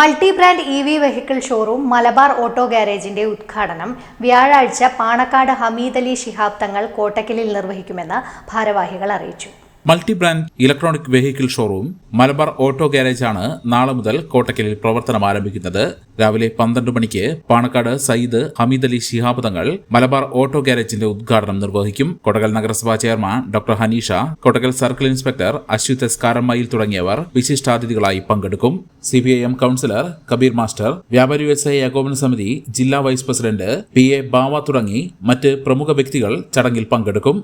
Multi brand E V vehicle showroom Malabar auto ഗാരേജിന്റെ ഉദ്ഘാടനം വ്യാഴാഴ്ച പാണക്കാട് ഹമീദ് അലി ശിഹാബ് തങ്ങൾ കോട്ടക്കലിൽ നിർവഹിക്കുമെന്ന് ഭാരവാഹികൾ അറിയിച്ചു. Multi brand electronic vehicle showroom Malabar auto garage ആണ് നാളെ മുതൽ കോട്ടക്കലിൽ പ്രവർത്തനം ആരംഭിക്കുന്നത്. രാവിലെ പന്ത്രണ്ട് മണിക്ക് പാണക്കാട് സയ്യിദ് ഹമീദ് അലി ശിഹാബ് തങ്ങൾ മലബാർ ഓട്ടോ ഗാരേജിന്റെ ഉദ്ഘാടനം നിർവഹിക്കും. കോട്ടകൽ നഗരസഭാ chairman doctor Haneesha Kottakkal circle inspector Ashwith S Karammayil തുടങ്ങിയവർ വിശിഷ്ടാതിഥികളായി പങ്കെടുക്കും. സിപിഐഎം കൌൺസിലർ കബീർ മാസ്റ്റർ വ്യാപാരി വ്യവസായ ഏകോപന സമിതി ജില്ലാ vice president P A Bava തുടങ്ങി മറ്റ് പ്രമുഖ വ്യക്തികൾ ചടങ്ങിൽ പങ്കെടുക്കും.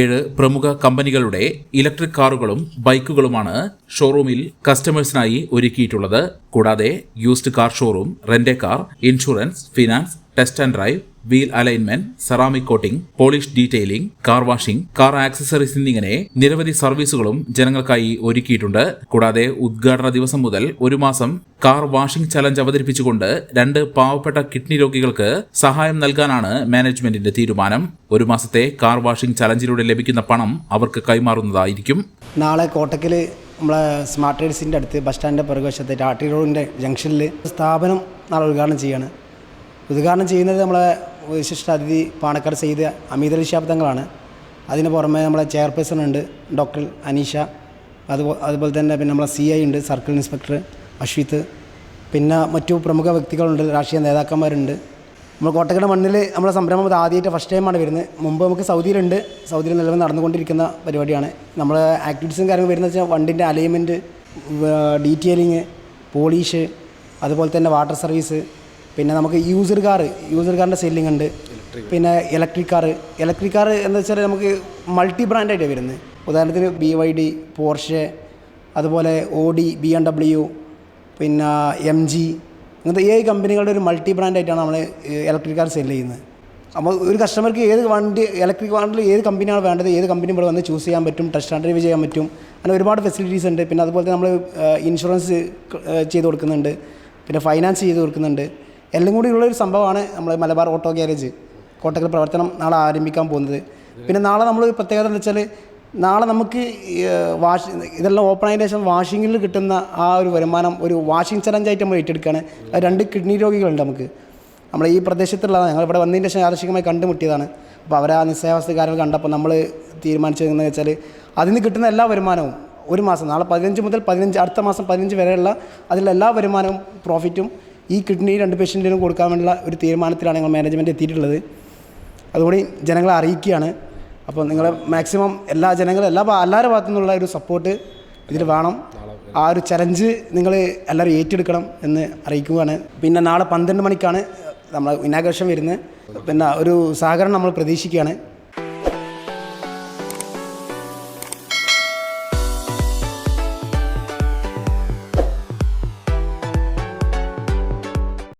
ഏഴ് പ്രമുഖ കമ്പനികളുടെ ഇലക്ട്രിക് കാറുകളും ബൈക്കുകളുമാണ് ഷോറൂമിൽ കസ്റ്റമേഴ്സിനായി ഒരുക്കിയിട്ടുള്ളത്. കൂടാതെ used car showroom rent car insurance finance test and drive wheel alignment ceramic coating polish detailing car washing car accessories എന്നിങ്ങനെ നിരവധി സർവീസുകളും ജനങ്ങൾക്കായി ഒരുക്കിയിട്ടുണ്ട്. കൂടാതെ ഉദ്ഘാടന ദിവസം മുതൽ ഒരു മാസം കാർ വാഷിംഗ് ചലഞ്ച് അവതരിപ്പിച്ചുകൊണ്ട് രണ്ട് പാവപ്പെട്ട കിഡ്നി രോഗികൾക്ക് സഹായം നൽകാനാണ് മാനേജ്മെന്റിന്റെ തീരുമാനം. ഒരു മാസത്തെ കാർ വാഷിംഗ് ചലഞ്ചിലൂടെ ലഭിക്കുന്ന പണം അവർക്ക് കൈമാറുന്നതായിരിക്കും. നാളെ കോട്ടക്കൽ നമ്മളെ സ്മാർട്ട് ട്രേഡ്സിന്റെ അടുത്ത് ബസ് സ്റ്റാൻഡിന്റെ പുറകുവശത്ത് ടാട്ടി റോഡിന്റെ ജംഗ്ഷനിൽ സ്ഥാപനം നാളെ ഉദ്ഘാടനം ചെയ്യാണ്. ഉദ്ഘാടനം ചെയ്യുന്നത് നമ്മളെ വിശിഷ്ട അതിഥി പാണക്കാട് സെയ്ത് അമീദ് അലി ഷാബ് തങ്ങളാണ്. അതിന് പുറമെ നമ്മളെ ചെയർപേഴ്സൺ ഉണ്ട് ഡോക്ടർ അനീഷ. അതുപോലെ അതുപോലെ തന്നെ പിന്നെ നമ്മളെ സി ഐ ഉണ്ട് സർക്കിൾ ഇൻസ്പെക്ടർ അശ്വിത്ത്. പിന്നെ മറ്റു പ്രമുഖ വ്യക്തികളുണ്ട് രാഷ്ട്രീയ നേതാക്കന്മാരുണ്ട്. നമ്മൾ കോട്ടക്കട മണ്ണിൽ നമ്മുടെ സംരംഭം അത് ആദ്യമായിട്ട് ഫസ്റ്റ് ടൈമാണ് വരുന്നത്. മുമ്പ് നമുക്ക് സൗദിയിലുണ്ട്. സൗദിയിൽ നിലവിൽ നടന്നുകൊണ്ടിരിക്കുന്ന പരിപാടിയാണ്. നമ്മൾ ആക്ടിവിറ്റീസും കാര്യങ്ങളും വരുന്നത് വെച്ചാൽ വണ്ടിന്റെ അലൈൻമെന്റ് ഡീറ്റെയിലിങ് പോളീഷ് അതുപോലെ തന്നെ വാട്ടർ സർവീസ് പിന്നെ നമുക്ക് യൂസർ കാർ യൂസർ കാറിന്റെ സെല്ലിംഗ് ഉണ്ട്. പിന്നെ ഇലക്ട്രിക് കാർ ഇലക്ട്രിക് കാർ എന്ന് വെച്ചാൽ നമുക്ക് മൾട്ടി ബ്രാൻഡായിട്ടാണ് വരുന്നത്. ഉദാഹരണത്തിന് ബി വൈ ഡി പോർഷെ അതുപോലെ ഓഡി ബി എം ഡബ്ല്യു പിന്നെ എം ജി അങ്ങനത്തെ ഏഴ് കമ്പനികളുടെ ഒരു മൾട്ടി ബ്രാൻഡായിട്ടാണ് നമ്മൾ ഇലക്ട്രിക് കാർ സെൽ ചെയ്യുന്നത്. അപ്പോൾ ഒരു കസ്റ്റമർക്ക് ഏത് വണ്ടി ഇലക്ട്രിക് വണ്ടിയിൽ ഏത് കമ്പനിയാണ് വേണ്ടത് ഏത് കമ്പനി ഇവിടെ വന്ന് ചൂസ് ചെയ്യാൻ പറ്റും ടെസ്റ്റ് ആൻഡ് ഡ്രൈവ് ചെയ്യാൻ പറ്റും അങ്ങനെ ഒരുപാട് ഫെസിലിറ്റീസ് ഉണ്ട്. പിന്നെ അതുപോലെ തന്നെ നമ്മൾ ഇൻഷുറൻസ് ചെയ്ത് കൊടുക്കുന്നുണ്ട്. പിന്നെ ഫൈനാൻസ് ചെയ്ത് കൊടുക്കുന്നുണ്ട്. എല്ലാം കൂടി ഉള്ളൊരു സംഭവമാണ് നമ്മൾ മലബാർ ഓട്ടോ ഗ്യാരേജ്. കോട്ടക്കൽ പ്രവർത്തനം നാളെ ആരംഭിക്കാൻ പോകുന്നത്. പിന്നെ നാളെ നമ്മൾ പ്രത്യേകത എന്ന് വെച്ചാൽ നാളെ നമുക്ക് വാഷി ഇതെല്ലാം ഓപ്പൺ ആയതിനു ശേഷം വാഷിങ്ങിൽ കിട്ടുന്ന ആ ഒരു വരുമാനം ഒരു വാഷിംഗ് ചലഞ്ചായിട്ട് നമ്മൾ ഏറ്റെടുക്കുകയാണ്. രണ്ട് കിഡ്നി രോഗികളുണ്ട് നമുക്ക്. നമ്മൾ ഈ പ്രദേശത്തുള്ളതാണ്. ഞങ്ങൾ ഇവിടെ വന്നതിന് ശേഷം യാദൃശികമായി കണ്ടുമുട്ടിയതാണ്. അപ്പോൾ അവരാ ആ നിസ്സായാവസ്ഥ കണ്ടപ്പോൾ നമ്മൾ തീരുമാനിച്ചതെന്ന് വെച്ചാൽ അതിൽ നിന്ന് കിട്ടുന്ന എല്ലാ വരുമാനവും ഒരു മാസം നാളെ പതിനഞ്ച് മുതൽ പതിനഞ്ച് അടുത്ത മാസം പതിനഞ്ച് വരെയുള്ള അതിലുള്ള എല്ലാ വരുമാനവും പ്രോഫിറ്റും ഈ കിഡ്നി രണ്ട് പേഷ്യന്റിനും കൊടുക്കാൻ വേണ്ടിയുള്ള ഒരു തീരുമാനത്തിലാണ് ഞങ്ങൾ മാനേജ്മെന്റ് എത്തിയിട്ടുള്ളത്. അതുകൂടി ജനങ്ങളെ അറിയിക്കുകയാണ്. അപ്പോൾ നിങ്ങൾ മാക്സിമം എല്ലാ ജനങ്ങളും എല്ലാ എല്ലാവരുടെ ഭാഗത്തു നിന്നുള്ള ഒരു സപ്പോർട്ട് ഇതിൽ വേണം. ആ ഒരു ചലഞ്ച് നിങ്ങൾ എല്ലാവരും ഏറ്റെടുക്കണം എന്ന് അറിയിക്കുകയാണ്. പിന്നെ നാളെ പന്ത്രണ്ട് മണിക്കാണ് നമ്മൾ ഇനാഘോഷം വരുന്നത്. പിന്നെ ഒരു സഹകരണം നമ്മൾ പ്രതീക്ഷിക്കുകയാണ്.